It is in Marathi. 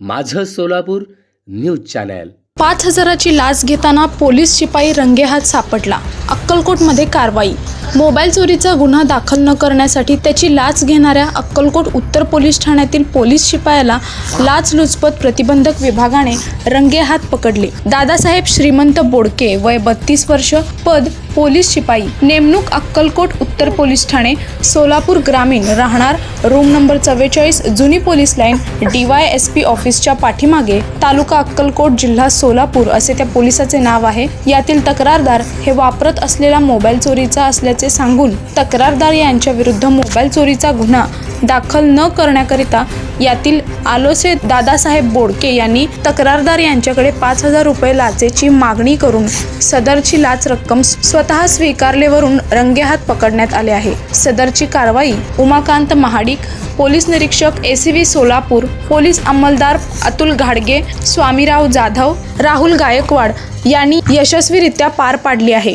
माझं सोलापूर न्यूज चॅनल. पाच हजाराची लाच घेताना पोलीस शिपाई रंगेहात सापडला. अक्कलकोटमध्ये कारवाई. मोबाईल चोरीचा गुन्हा दाखल न करण्यासाठी त्याची लाच घेणाऱ्या अक्कलकोट उत्तर पोलीस ठाण्यातील पोलीस शिपायाला लाचलुचपत प्रतिबंधक विभागाने रंगेहात पकडले. दादासाहेब श्रीमंत बोडके वय बत्तीस वर्ष पद पोलीस शिपाई. नेमणूक अक्कलकोट उत्तर पोलीस ठाणे सोलापूर ग्रामीण राहणार रूम नंबर चव्वेचाळीस जुनी police line D Y S P ऑफिसच्या पाठीमागे तालुका अक्कलकोट जिल्हा सोलापूर असे त्या पोलिसाचे नाव आहे. यातील तक्रारदार हे वापरत असलेला मोबाईल चोरीचा असल्याचे सांगून तक्रारदार यांच्या विरुद्ध मोबाईल चोरीचा गुन्हा दाखल न करण्याकरिता यातील आलोसे दादासाहेब बोडके यांनी तक्रारदार यांच्याकडे पाच हजार रुपये लाचेची मागणी करून सदरची लाच रक्कम स्वतः स्वीकारलेवरून रंगेहात पकडण्यात आले आहे. सदरची कारवाई उमाकांत महाडिक पोलीस निरीक्षक एसीव्ही सोलापूर पोलीस अंमलदार अतुल घाडगे स्वामीराव जाधव राहुल गायकवाड यांनी यशस्वीरित्या पार पाडली आहे.